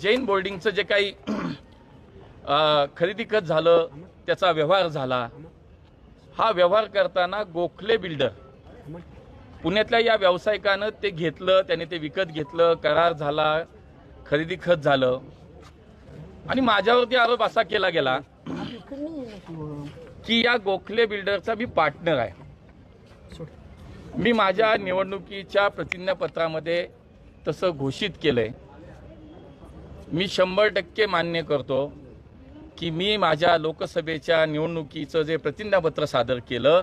जैन बोर्डिंगचं जे काही खरेदी खत झालं त्याचा व्यवहार झाला हा व्यवहार करताना गोखले बिल्डर पुण्यातल्या या व्यावसायिकानं ते घेतलं त्याने ते विकत घेतलं करार झाला खरेदी खत झालं. आणि माझ्यावरती आरोप असा केला गेला की या गोखले बिल्डरचा मी पार्टनर आहे. मी माझ्या निवडणुकीच्या प्रतिज्ञापत्रामध्ये तसं घोषित केलं आहे मी शंभर टक्के मान्य करतो की मी माझ्या लोकसभेच्या निवडणुकीचं जे प्रतिज्ञापत्र सादर केलं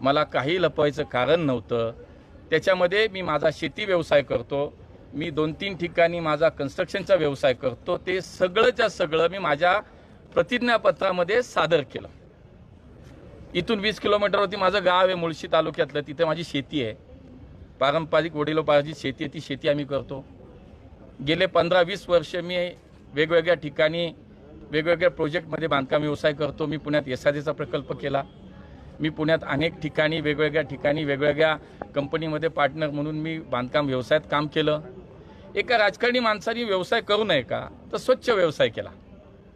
मला काही लपवायचं कारण नव्हतं. त्याच्यामध्ये मी माझा शेती व्यवसाय करतो मी दोन तीन ठिकाणी माझा कन्स्ट्रक्शनचा व्यवसाय करतो ते सगळंच्या सगळं मी माझ्या प्रतिज्ञापत्रामध्ये सादर केलं. इथून वीस किलोमीटरवरती माझं गाव आहे मुळशी तालुक्यातलं तिथे माझी शेती आहे. पारंपरिक वडिलोपार्जित शेती आहे ती शेती आम्ही करतो. गेले पंधरा वीस वर्ष मी वेगवेगळ्या ठिकाणी वेगवेगळ्या प्रोजेक्टमध्ये बांधकाम व्यवसाय करतो. मी पुण्यात एस आर प्रकल्प केला. मी पुण्यात अनेक ठिकाणी वेगवेगळ्या ठिकाणी वेगवेगळ्या कंपनीमध्ये पार्टनर म्हणून मी बांधकाम व्यवसायात काम केलं. एका राजकारणी माणसाने व्यवसाय करू नये का? तर स्वच्छ व्यवसाय केला.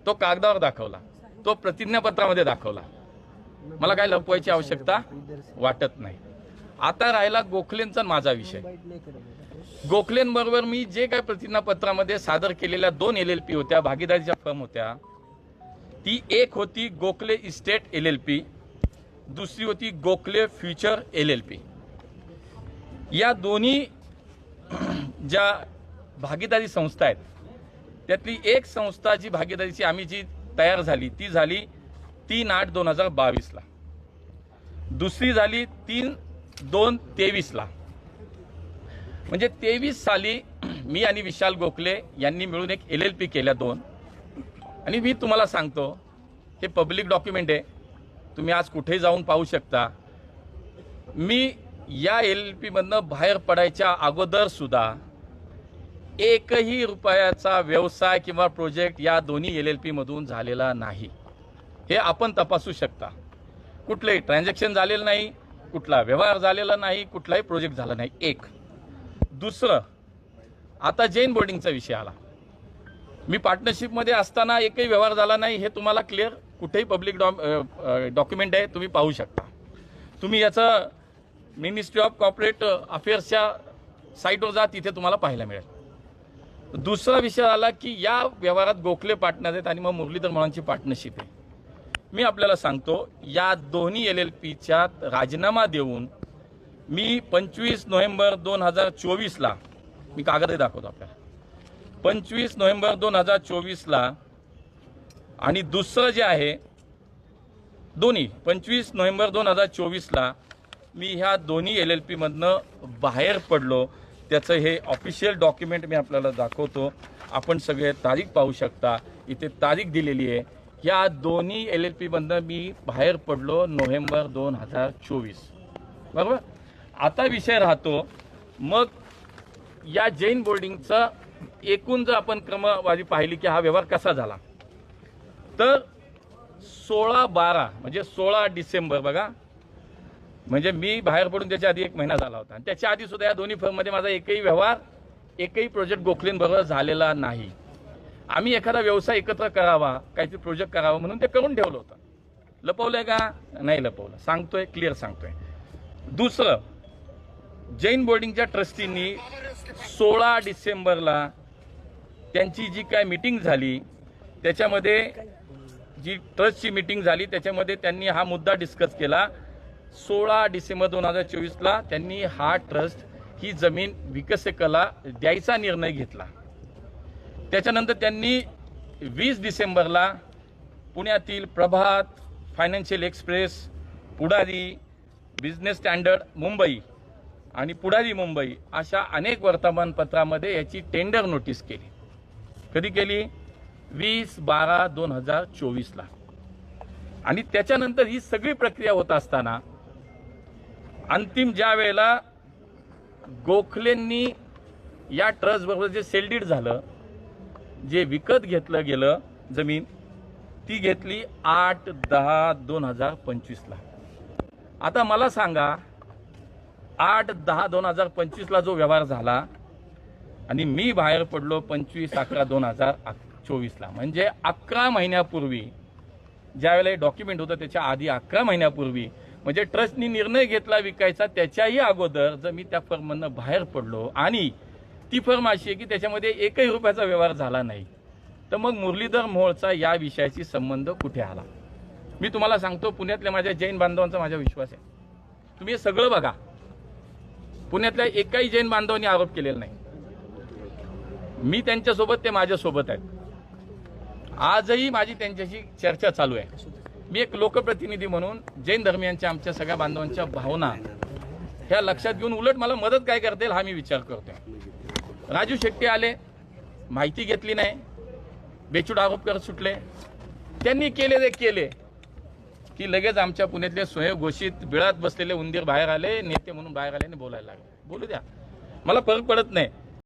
तो कागदावर दाखवला. तो प्रतिज्ञापत्रामध्ये दाखवला. मला काय लपवायची आवश्यकता? वाटत नाही. आता राहिला गोखलेंचा माझा विषय. गोखलेंबरोबर मी जे काय प्रतिज्ञापत्रामध्ये सादर केलेल्या दोन एल एल पी होत्या भागीदारीच्या फर्म होत्या ती एक होती Gokhale estate L L P दुसरी होती Gokhale future L L P या दोन्ही ज्या भागीदारी संस्था आहेत त्यातली एक संस्था जी भागीदारीची आम्ही जी तयार झाली ती झाली तीन आठ दोन हजार बावीसला. दुसरी झाली तीन दोन तेवीसला. म्हणजे तेवीस साली मी आणि विशाल गोखले यांनी मिळून एक एल एल पी केल्या दोन. आणि मी तुम्हाला सांगतो हे पब्लिक डॉक्युमेंट आहे. तुम्ही आज कुठे जाऊन पाहू शकता. मी या एल एल पीमधनं बाहेर पडायच्या अगोदरसुद्धा एकही रुपयाचा व्यवसाय किंवा प्रोजेक्ट या दोन्ही एल एल पीमधून झालेला नाही. हे आपण तपासू शकता. कुठलंही ट्रान्झॅक्शन झालेलं नाही कुठला व्यवहार झालेला नाही कुठलाही प्रोजेक्ट झाला नाही. एक. दुसरं आता जैन बोर्डिंगचा विषय आला. मी पार्टनरशिपमध्ये असताना एकही व्यवहार झाला नाही हे तुम्हाला क्लिअर कुठेही पब्लिक डॉ डॉक्युमेंट आहे तुम्ही पाहू शकता. तुम्ही याचं मिनिस्ट्री ऑफ कॉर्पोरेट अफेअर्सच्या साईटवर जा तिथे तुम्हाला पाहायला मिळेल. दुसरा विषय आला की या व्यवहारात गोखले पार्टनर आहेत आणि मग मुरलीधर मोळांची पार्टनरशिप आहे. मी आपल्याला सांगतो या दोन्ही एल एल पीच्या राजीनामा देऊन मी पंचवीस नोव्हेंबर दोन हजार चोवीसला मी कागदही दाखवतो आपल्याला. पंचवीस नोव्हेंबर दोन हजार चोवीसला आणि दुसरं जे आहे दोन्ही पंचवीस नोव्हेंबर दोन हजार चोवीसला मी ह्या दोन्ही एल एल पीमधनं बाहेर पडलो. त्याचं हे ऑफिशियल डॉक्युमेंट मी आपल्याला दाखवतो. आपण सगळे तारीख पाहू शकता. इथे तारीख दिलेली आहे. ह्या दोन्ही एल एल पीमधनं मी बाहेर पडलो नोव्हेंबर दोन हजार चोवीस. बरोबर? आता विषय राहतो. मग या जैन बोर्डिंगचा एकूण जर आपण क्रमवारी पाहिली की हा व्यवहार कसा झाला? तर सोळा बारा म्हणजे सोळा डिसेंबर बघा. म्हणजे मी बाहेर पडून त्याच्या आधी एक महिना झाला होता. आणि त्याच्या आधी सुद्धा या दोन्ही फर्ममध्ये माझा एकही व्यवहार एकही प्रोजेक्ट गोखलेंबरोबर झालेला नाही. आम्ही एखादा व्यवसाय एकत्र करावा काहीतरी प्रोजेक्ट करावा म्हणून ते करून ठेवलं होतं. लपवलं आहे का? नाही लपवलं. सांगतोय क्लिअर सांगतोय. दुसरं जैन बोर्डिंगच्या ट्रस्टींनी सोळा डिसेंबरला त्यांची जी काय मिटिंग झाली त्याच्यामध्ये जी ट्रस्टची मीटिंग झाली त्याच्यामध्ये त्यांनी हा मुद्दा डिस्कस केला. सोळा डिसेंबर दोन हजार चोवीसला त्यांनी हा ट्रस्ट ही जमीन विकसकला द्यायचा निर्णय घेतला. त्याच्यानंतर त्यांनी वीस डिसेंबरला पुण्यातील Prabhat financial express Pudhari business standard Mumbai आणि पुढारी मुंबई अशा अनेक वर्तमानपत्रामध्ये याची टेंडर नोटीस केली. कधी केली? वीस बारा दोन हजार चोवीसला. आणि त्याच्यानंतर ही सगळी प्रक्रिया होत असताना अंतिम ज्या वेळेला गोखलेंनी या ट्रस्टबरोबर जे सेलडीड झालं जे विकत घेतलं गेलं जमीन ती घेतली आठ दहा दोन हजार पंचवीसला. आता मला सांगा आठ दहा दोन हजार पंचवीसला जो व्यवहार झाला आणि मी बाहेर पडलो पंचवीस अकरा दोन हजार चोवीसला. म्हणजे अकरा महिन्यापूर्वी ज्यावेळेला हे डॉक्युमेंट होतं त्याच्या आधी अकरा महिन्यापूर्वी म्हणजे ट्रस्टनी निर्णय घेतला विकायचा त्याच्याही अगोदर जर मी त्या फर्ममधनं बाहेर पडलो आणि ती फर्म अशी आहे की त्याच्यामध्ये एकही रुपयाचा व्यवहार झाला नाही तर मग मुरलीधर मोहोळचा या विषयाशी संबंध कुठे आला? मी तुम्हाला सांगतो पुण्यातल्या माझ्या जैन बांधवांचा माझा विश्वास आहे. तुम्ही हे सगळं बघा. पुण्यातल्या एकाही जैन बांधवांनी आरोप केलेला नाही. मी त्यांच्यासोबत ते माझ्यासोबत आहेत. आजही माझी त्यांच्याशी चर्चा चालू आहे. मी एक लोकप्रतिनिधी म्हणून जैन धर्मियांच्या आमच्या सगळ्या बांधवांच्या भावना ह्या लक्षात घेऊन उलट मला मदत काय करता येईल हा मी विचार करतोय. राजू शेट्टी आले माहिती घेतली नाही बेचूट आरोप करत सुटले. त्यांनी केले ते केले. की लगेच आमच्या पुण्यातले स्वयंघोषित बिळात बसलेले उंदीर बाहेर आले नेते म्हणून बाहेर आले आणि बोलायला लागले. बोलू द्या. मला फरक पडत नाही.